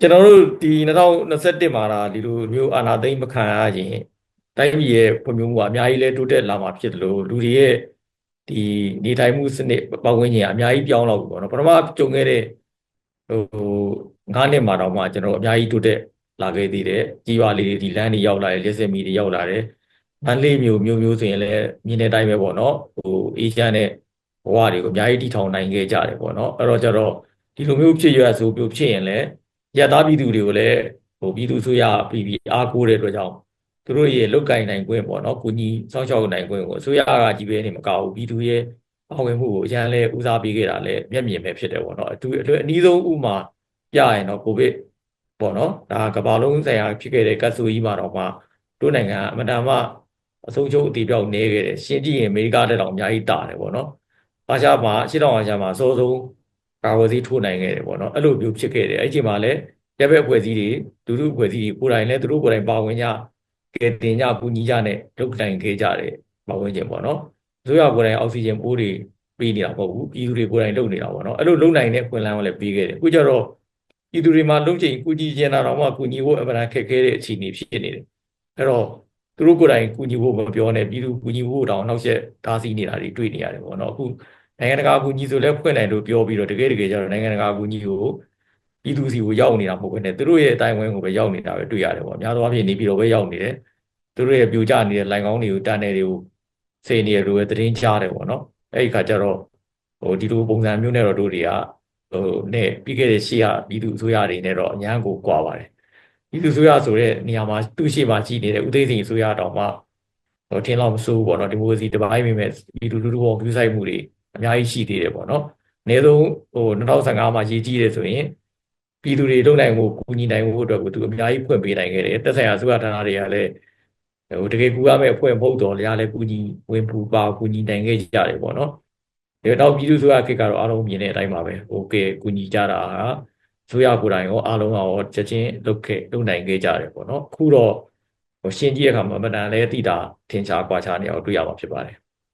ကျွန်တော်တို့ဒီ2021မှာဒါဒီလိုမျိုးအာဏာသိမ်းမခံရခြင်းတိုင်းပြည်ရဲ့ဖွံ့ဖြိုးမှုကအများကြီးလဲတိုးတက်လာမှာဖြစ်တယ်လို့လူတွေရဲ့ဒီနေထိုင်မှုစနစ်ပတ်ဝန်းကျင်ကအများကြီးပြောင်းတော့ပြီပေါ့နော်ပထမကြုံခဲ့တဲ့ဟို9နှစ်မှာတော့မှကျွန်တော်အများကြီးတိုးတက်လာခဲ့သေးတယ်ကြီးရွာလေးတွေဒီလမ်းတွေရောက်လာတယ်လက်စက်မီတွေရောက်လာတယ်မန္တလေးမျိုးမျိုးမျိုးဆိုရင်လည်းမြင်းတဲ့အတိုင်းပဲပေါ့နော်ဟိုအေးချမ်းတဲ့ဘဝတွေကိုအများကြီးတည်ထောင်နိုင်ခဲ့ကြတယ်ပေါ့နော်အဲ့တော့ကျတော့ဒီလိုမျိုးဖြစ်ရဆိုမျိုးဖြစ်ရင်လည်း ရသားပြည်သူတွေကိုလည်းဟိုပြည်သူဆိုရပြီးပြီးအားကိုးတဲ့အတွက်ကြောင့်သူတို့ရဲ့လုတ်ကင်နိုင်ခွင့်ပေါ့နော်ကိုကြီးစောင့်ရှောက်နိုင်ခွင့်ကိုအစိုးရကကြီးပဲနေမကဘူးပြည်သူရဲ့ပါဝင်မှုကိုအရန်လဲဦးစားပေးခဲ့တာလည်းမျက်မြင်ပဲဖြစ်တယ်ပေါ့နော်အတူအနည်းဆုံးဥမာပြရင်တော့ကိုဗစ်ပေါ့နော်ဒါကမ္ဘာလုံးဆိုင်ရာဖြစ်ခဲ့တဲ့ကတ်ဆိုကြီးမှာတော့မှတို့နိုင်ငံအမတန်မှအဆုံးချုပ်အတီးပြောက်နေခဲ့တယ်ရှင်းကြည့်ရင်အမေရိကတက်တောင်အများကြီးတာတယ်ပေါ့နော်အာရှမှာအရှေ့တောင်အာရှမှာအစောဆုံး ကာဝယ်ဆေးထိုးနိုင်ခဲ့တယ်ပေါ့နော်အဲ့လိုမျိုးဖြစ်ခဲ့တယ်အဲ့ဒီအချိန်မှာလည်းရပ်ဘက်အဖွဲ့အစည်းတွေဒုဒုအဖွဲ့အစည်းတွေကိုယ်တိုင်လည်းသူတို့ကိုယ်တိုင်ပါဝင်ကြကဲတင်ကြပူညီကြနဲ့လုပ်တိုင်ခဲ့ကြတယ်ပါဝင်ခြင်းပေါ့နော်အစိုးရကိုယ်တိုင်အောက်ဆီဂျင်ပိုးတွေပေးနေတာမဟုတ်ဘူးပြည်သူတွေကိုယ်တိုင်လုပ်နေတာပေါ့နော်အဲ့လိုလုပ်နိုင်တဲ့ခွင့်လန်းကိုလည်းပေးခဲ့တယ်အခုကျတော့ပြည်သူတွေမှာလုံချိန်ကူညီခြင်းတာတော့မှကူညီဖို့အမှန်တန်ခက်ခဲတဲ့အခြေအနေဖြစ်နေတယ်အဲ့တော့သူတို့ကိုယ်တိုင်ကူညီဖို့မပြောနဲ့ပြည်သူကူညီဖို့တောင်နောက်ဆက်ဓာစီနေတာတွေတွေ့နေရတယ်ပေါ့နော်အခု နိုင်ငံတကာကူညီဆိုလဲဖွင့်နိုင်လို့ပြောပြီးတော့တကယ်တကယ်ကျတော့နိုင်ငံတကာကူညီကိုပြည်သူစီကိုရောက်နေတာမဟုတ်ဘဲနဲ့သူတို့ရဲ့အတိုင်းဝိုင်းကိုပဲရောက်နေတာပဲတွေ့ရတယ်ပေါ့အများသောအားဖြင့်နေပြည်တော်ပဲရောက်နေတယ်သူတို့ရဲ့ပြိုကျနေတဲ့လိုင်ကောင်းတွေကိုတန်နယ်တွေကိုစေနေရလို့ပဲသတင်းကြားတယ်ပေါ့နော်အဲ့ဒီခါကျတော့ဟိုဒီလိုပုံစံမျိုးနဲ့တော့တို့တွေကဟိုနဲ့ပြီးခဲ့တဲ့ရှေ့ကပြည်သူအစိုးရတွေနဲ့တော့အများကိုကွာပါတယ်ပြည်သူအစိုးရဆိုတဲ့နေရာမှာသူ့ရှေ့မှာကြီးနေတဲ့ဦးသိန်းစိန်အစိုးရတောင်မှဟိုထင်လောက်မစိုးဘူးပေါ့နော်ဒီမိုကရေစီတပိုင်းမိမဲ့ပြည်သူလူထုပေါ်ပြုဆိုင်မှုတွေ အများကြီးရှိသေးတယ်ပေါ့နော်။အနည်းဆုံးဟို2015မှာရေးကြည့်ရဲဆိုရင်ပြည်သူတွေလုပ်နိုင်ဖို့ကူညီနိုင်ဖို့အတွက်ကိုသူအများကြီးဖွင့်ပေးနိုင်ခဲ့တယ်။တက်ဆိုင်ရာသုခဌာနတွေကလည်းဟိုတကယ်ကူရမယ့်အဖွဲ့မဟုတ်တော့လည်းလည်းကူညီဝင်ပူပါကူညီနိုင်ခဲ့ကြတယ်ပေါ့နော်။ဒါတော့ပြည်သူဆိုတာကိကတော့အားလုံးမြင်တဲ့အတိုင်းပါပဲ။ဟိုကဲကူညီကြတာကဆိုရကိုယ်တိုင်ရောအားလုံးကရောချက်ချင်းလုပ်ခဲ့လုပ်နိုင်ခဲ့ကြတယ်ပေါ့နော်။အခုတော့ဟိုရှင်းကြည့်ရခါမှာမတန်လဲတိတာထင်ရှားကွာခြားနေအောင်တွေ့ရမှာဖြစ်ပါတယ်။